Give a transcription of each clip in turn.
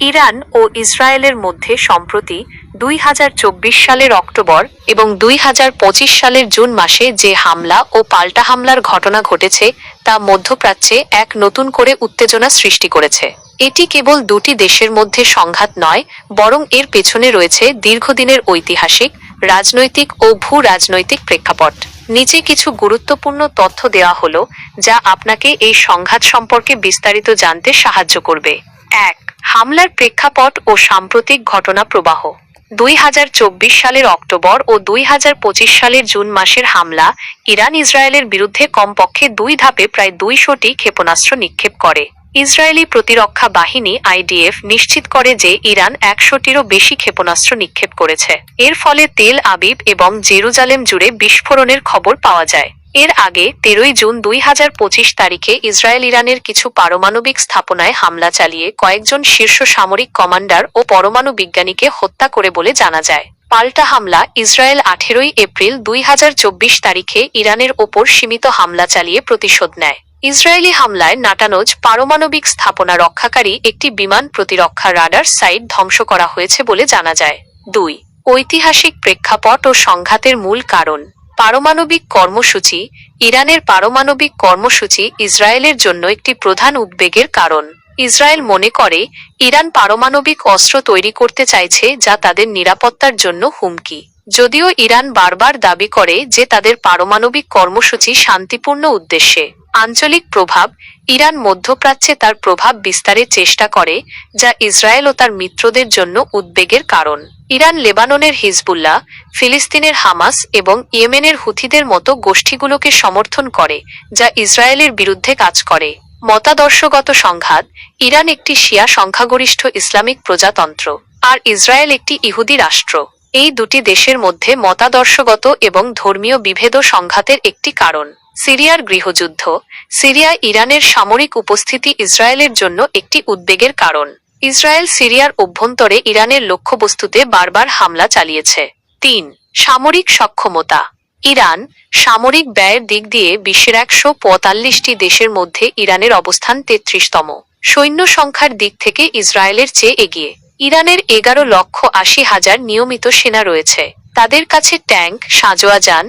Iran ও ইসরায়েলের মধ্যে সম্প্রতি দুই হাজার চব্বিশ সালের অক্টোবর এবং দুই হাজার পঁচিশ সালের জুন মাসে যে হামলা ও পাল্টা হামলার ঘটনা ঘটেছে তা মধ্যপ্রাচ্যে এক নতুন করে উত্তেজনা সৃষ্টি করেছে। এটি কেবল দুটি দেশের মধ্যে সংঘাত নয়, বরং এর পেছনে রয়েছে দীর্ঘদিনের ঐতিহাসিক, রাজনৈতিক ও ভূ রাজনৈতিক প্রেক্ষাপট। নিচে কিছু গুরুত্বপূর্ণ তথ্য দেওয়া হলো, যা আপনাকে এই সংঘাত সম্পর্কে বিস্তারিত জানতে সাহায্য করবে। এক, হামলার প্রেক্ষাপট ও সাম্প্রতিক ঘটনা প্রবাহ। দুই হাজার চব্বিশ সালের অক্টোবর ও দুই হাজার পঁচিশ সালের জুন মাসের হামলা ইরান ইসরায়েলের বিরুদ্ধে কমপক্ষে দুই ধাপে প্রায় দুইশোটি ক্ষেপণাস্ত্র নিক্ষেপ করে। ইসরায়েলি প্রতিরক্ষা বাহিনী আইডিএফ নিশ্চিত করে যে ইরান একশোটিরও বেশি ক্ষেপণাস্ত্র নিক্ষেপ করেছে। এর ফলে তেল আবিব এবং জেরুজালেম জুড়ে বিস্ফোরণের খবর পাওয়া যায়। এর আগে তেরোই জুন দুই হাজার পঁচিশ তারিখে ইসরায়েল ইরানের কিছু পারমাণবিক স্থাপনায় হামলা চালিয়ে কয়েকজন শীর্ষ সামরিক কমান্ডার ও পরমাণু বিজ্ঞানীকে হত্যা করে বলে জানা যায়। পাল্টা হামলা ইসরায়েল আঠেরোই এপ্রিল দুই হাজার চব্বিশ তারিখে ইরানের ওপর সীমিত হামলা চালিয়ে প্রতিশোধ নেয়। ইসরায়েলি হামলায় নাটানোজ পারমাণবিক স্থাপনা রক্ষাকারী একটি বিমান প্রতিরক্ষা রাডার সাইট ধ্বংস করা হয়েছে বলে জানা যায়। দুই, ঐতিহাসিক প্রেক্ষাপট ও সংঘাতের মূল কারণ। পারমাণবিক কর্মসূচি ইরানের পারমাণবিক কর্মসূচি ইসরায়েলের জন্য একটি প্রধান উদ্বেগের কারণ। ইসরায়েল মনে করে, ইরান পারমাণবিক অস্ত্র তৈরি করতে চাইছে যা তাদের নিরাপত্তার জন্য হুমকি। যদিও ইরান বারবার দাবি করে যে তাদের পারমাণবিক কর্মসূচি শান্তিপূর্ণ উদ্দেশ্যে। আঞ্চলিক প্রভাব ইরান মধ্যপ্রাচ্যে তার প্রভাব বিস্তারের চেষ্টা করে, যা ইসরায়েল ও তার মিত্রদের জন্য উদ্বেগের কারণ। ইরান লেবাননের হিজবুল্লাহ, ফিলিস্তিনের হামাস এবং ইয়েমেনের হুথিদের মতো গোষ্ঠীগুলোকে সমর্থন করে, যা ইসরায়েলের বিরুদ্ধে কাজ করে। মতাদর্শগত সংঘাত ইরান একটি শিয়া সংখ্যাগরিষ্ঠ ইসলামিক প্রজাতন্ত্র, আর ইসরায়েল একটি ইহুদি রাষ্ট্র। এই দুটি দেশের মধ্যে মতাদর্শগত এবং ধর্মীয় বিভেদ সংঘাতের একটি কারণ। সিরিয়ার গৃহযুদ্ধ সিরিয়া ইরানের সামরিক উপস্থিতি ইসরায়েলের জন্য একটি উদ্বেগের কারণ। ইসরায়েল সিরিয়ার অভ্যন্তরে ইরানের লক্ষ্যবস্তুতে বারবার হামলা চালিয়েছে। তিন, সামরিক সক্ষমতা। ইরান সামরিক ব্যয়ের দিক দিয়ে বিশ্বের একশো পঁয়তাল্লিশটি দেশের মধ্যে ইরানের অবস্থান তেত্রিশতম। সৈন্য সংখ্যার দিক থেকে ইসরায়েলের চেয়ে এগিয়ে। ইরানের এগারো লক্ষ আশি হাজার নিয়মিত সেনা রয়েছে। তাদের কাছে ট্যাঙ্ক সাঁজোয়া যান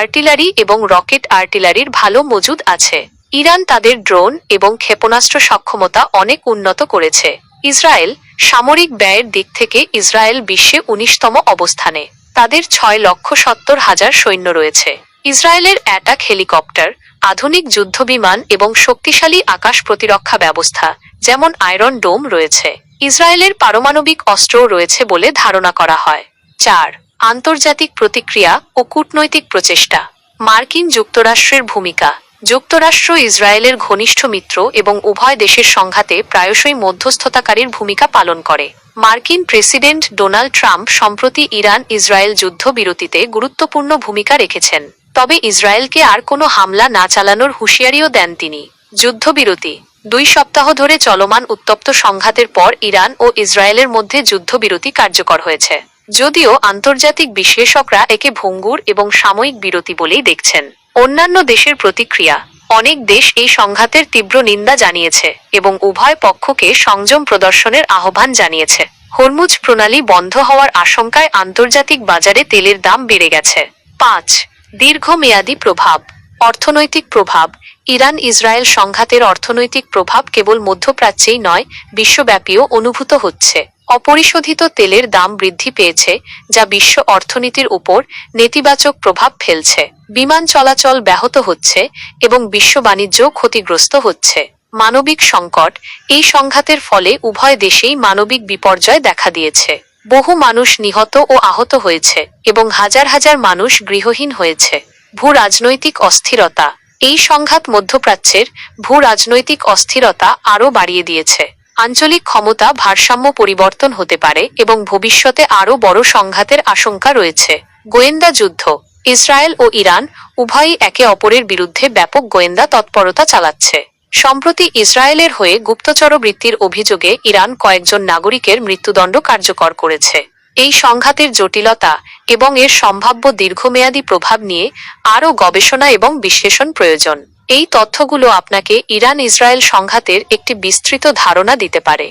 আর্টিলারি এবং রকেট আর্টিলারির ভালো মজুদ আছে। ইরান তাদের ড্রোন এবং ক্ষেপণাস্ত্র সক্ষমতা অনেক উন্নত করেছে। ইসরায়েল সামরিক ব্যয়ের দিক থেকে ইসরায়েল বিশ্বে উনিশতম অবস্থানে। তাদের ছয় লক্ষ সত্তর হাজার সৈন্য রয়েছে। ইসরায়েলের অ্যাটাক হেলিকপ্টার, আধুনিক যুদ্ধবিমান এবং শক্তিশালী আকাশ প্রতিরক্ষা ব্যবস্থা, যেমন আয়রন ডোম রয়েছে। ইসরায়েলের পারমাণবিক অস্ত্রও রয়েছে বলে ধারণা করা হয়। চার আন্তর্জাতিক প্রতিক্রিয়া ও কূটনৈতিক প্রচেষ্টা। মার্কিন যুক্তরাষ্ট্রের ভূমিকা। যুক্তরাষ্ট্র ইসরায়েলের ঘনিষ্ঠ মিত্র এবং উভয় দেশের সংঘাতে প্রায়শই মধ্যস্থতাকারীর ভূমিকা পালন করে। মার্কিন প্রেসিডেন্ট ডোনাল্ড ট্রাম্প সম্প্রতি ইরান ইসরায়েল যুদ্ধবিরতিতে গুরুত্বপূর্ণ ভূমিকা রেখেছেন। তবে ইসরায়েলকে আর কোনো হামলা না চালানোর হুঁশিয়ারিও দেন তিনি। যুদ্ধবিরতি। দুই সপ্তাহ ধরে চলমান উত্তপ্ত সংঘাতের পর ইরান ও ইসরায়েলের মধ্যে যুদ্ধবিরতি কার্যকর হয়েছে। যদিও আন্তর্জাতিক বিশ্লেষকরা একে ভঙ্গুর এবং সাময়িক বিরতি বলেই দেখছেন। অন্যান্য দেশের প্রতিক্রিয়া, অনেক দেশ এই সংঘাতের তীব্র নিন্দা জানিয়েছে এবং উভয় পক্ষকে সংযম প্রদর্শনের আহ্বান জানিয়েছে। হরমুজ প্রণালী বন্ধ হওয়ার আশঙ্কায় আন্তর্জাতিক বাজারে তেলের দাম বেড়ে গেছে। পাঁচ, দীর্ঘমেয়াদী প্রভাব। অর্থনৈতিক প্রভাব। ইরান ইসরায়েল সংঘাতের অর্থনৈতিক প্রভাব কেবল মধ্যপ্রাচ্যেই নয়, বিশ্বব্যাপীও অনুভূত হচ্ছে। অপরিশোধিত তেলের দাম বৃদ্ধি পেয়েছে, যা বিশ্ব অর্থনীতির উপর নেতিবাচক প্রভাব ফেলছে। বিমান চলাচল ব্যাহত হচ্ছে এবং বিশ্ব বাণিজ্য ক্ষতিগ্রস্ত হচ্ছে। মানবিক সংকট, এই সংঘাতের ফলে উভয় দেশেই মানবিক বিপর্যয় দেখা দিয়েছে। বহু মানুষ নিহত ও আহত হয়েছে এবং হাজার হাজার মানুষ গৃহহীন হয়েছে। ভূ রাজনৈতিক অস্থিরতা। এই সংঘাত মধ্যপ্রাচ্যের ভূ রাজনৈতিক অস্থিরতা আরও বাড়িয়ে দিয়েছে। আঞ্চলিক ক্ষমতা ভারসাম্য পরিবর্তন হতে পারে এবং ভবিষ্যতে আরও বড় সংঘাতের আশঙ্কা রয়েছে। গোয়েন্দা যুদ্ধ। ইসরায়েল ও ইরান উভয়ই একে অপরের বিরুদ্ধে ব্যাপক গোয়েন্দা তৎপরতা চালাচ্ছে। সম্প্রতি ইসরায়েলের হয়ে গুপ্তচর বৃত্তির অভিযোগে ইরান কয়েকজন নাগরিকের মৃত্যুদণ্ড কার্যকর করেছে। এই সংঘাতের জটিলতা এবং এর সম্ভাব্য দীর্ঘমেয়াদী প্রভাব নিয়ে আরও গবেষণা এবং বিশ্লেষণ প্রয়োজন। এই তথ্যগুলো আপনাকে ইরান ইসরায়েল সংঘাতের একটি বিস্তৃত ধারণা দিতে পারে।